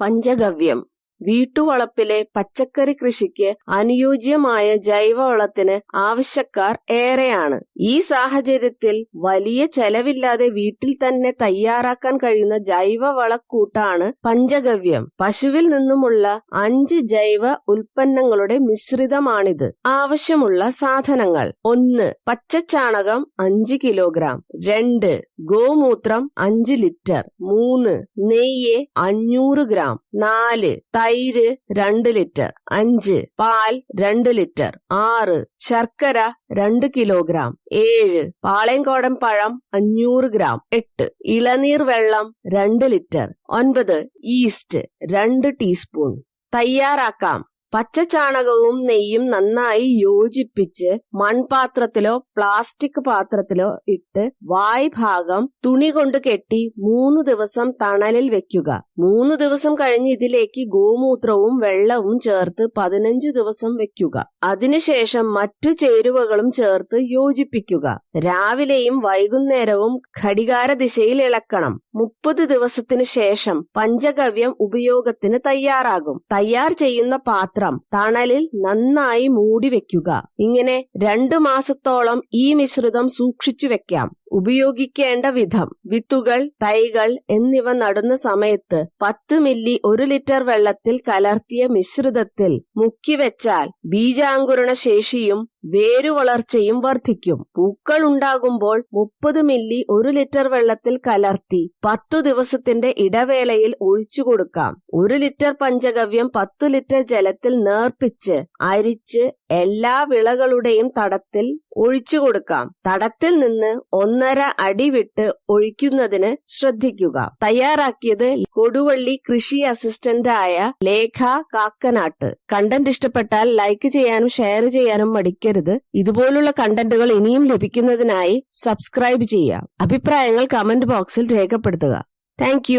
പഞ്ചഗവ്യം. വീട്ടുവളപ്പിലെ പച്ചക്കറി കൃഷിക്ക് അനുയോജ്യമായ ജൈവവളത്തിന് ആവശ്യക്കാർ ഏറെയാണ്. ഈ സാഹചര്യത്തിൽ വലിയ ചെലവില്ലാതെ വീട്ടിൽ തന്നെ തയ്യാറാക്കാൻ കഴിയുന്ന ജൈവവളക്കൂട്ടാണ് പഞ്ചഗവ്യം. പശുവിൽ നിന്നുമുള്ള അഞ്ച് ജൈവ ഉൽപ്പന്നങ്ങളുടെ മിശ്രിതമാണിത്. ആവശ്യമുള്ള സാധനങ്ങൾ. ഒന്ന് പച്ചച്ചാണകം അഞ്ച് കിലോഗ്രാം. രണ്ട് ഗോമൂത്രം അഞ്ച് ലിറ്റർ. മൂന്ന് നെയ്യ് അഞ്ഞൂറ് ഗ്രാം. നാല് തൈര് രണ്ട് ലിറ്റർ അഞ്ച് പാൽ രണ്ട് ലിറ്റർ ആറ് ശർക്കര രണ്ട് കിലോഗ്രാം ഏഴ് പാളയംകോടൻ പഴം അഞ്ഞൂറ് ഗ്രാം എട്ട് ഇളനീർ വെള്ളം രണ്ട് ലിറ്റർ ഒൻപത് ഈസ്റ്റ് രണ്ട് ടീസ്പൂൺ. തയ്യാറാക്കാം. പച്ചച്ചാണകവും നെയ്യും നന്നായി യോജിപ്പിച്ച് മൺപാത്രത്തിലോ പ്ലാസ്റ്റിക് പാത്രത്തിലോ ഇട്ട് വായ് ഭാഗം തുണി കൊണ്ട് കെട്ടി മൂന്ന് ദിവസം തണലിൽ വെക്കുക. മൂന്ന് ദിവസം കഴിഞ്ഞ് ഇതിലേക്ക് ഗോമൂത്രവും വെള്ളവും ചേർത്ത് പതിനഞ്ച് ദിവസം വെക്കുക. അതിനുശേഷം മറ്റു ചേരുവകളും ചേർത്ത് യോജിപ്പിക്കുക. രാവിലെയും വൈകുന്നേരവും ഘടികാര ദിശയിൽ ഇളക്കണം. മുപ്പത് ദിവസത്തിനു ശേഷം പഞ്ചഗവ്യം ഉപയോഗത്തിന് തയ്യാറാകും. തയ്യാർ ചെയ്യുന്ന പാത്രം തണലിൽ നന്നായി മൂടി വെക്കുക ഇങ്ങനെ രണ്ടു മാസത്തോളം ഈ മിശ്രിതം സൂക്ഷിച്ചു വെക്കാം. ഉപയോഗിക്കേണ്ട വിധം വിത്തുകൾ തൈകൾ എന്നിവ നടുന്ന സമയത്ത് പത്ത് മില്ലി ഒരു ലിറ്റർ വെള്ളത്തിൽ കലർത്തിയ മിശ്രിതത്തിൽ മുക്കിവെച്ചാൽ ബീജാങ്കുരണ ശേഷിയും വേരുവളർച്ചയും വർദ്ധിക്കും. പൂക്കൾ ഉണ്ടാകുമ്പോൾ മുപ്പത് മില്ലി ഒരു ലിറ്റർ വെള്ളത്തിൽ കലർത്തി പത്തു ദിവസത്തിന്റെ ഇടവേളയിൽ ഒഴിച്ചു കൊടുക്കാം. ഒരു ലിറ്റർ പഞ്ചഗവ്യം പത്തു ലിറ്റർ ജലത്തിൽ നേർപ്പിച്ച് അരിച്ച് എല്ലാ വിളകളുടെയും തടത്തിൽ ഒഴിച്ചു കൊടുക്കാം. തടത്തിൽ നിന്ന് ഒന്നര അടി വിട്ട് ഒഴിക്കുന്നതിന് ശ്രദ്ധിക്കുക. തയ്യാറാക്കിയത് കൊടുവള്ളി കൃഷി അസിസ്റ്റന്റ് ആയ ലേഖ കാക്കനാട്ട്. കണ്ടന്റ് ഇഷ്ടപ്പെട്ടാൽ ലൈക്ക് ചെയ്യാനും ഷെയർ ചെയ്യാനും മടിക്കരുത്. ഇതുപോലുള്ള കണ്ടന്റുകൾ ഇനിയും ലഭിക്കുന്നതിനായി സബ്സ്ക്രൈബ് ചെയ്യുക. അഭിപ്രായങ്ങൾ കമന്റ് ബോക്സിൽ രേഖപ്പെടുത്തുക. താങ്ക്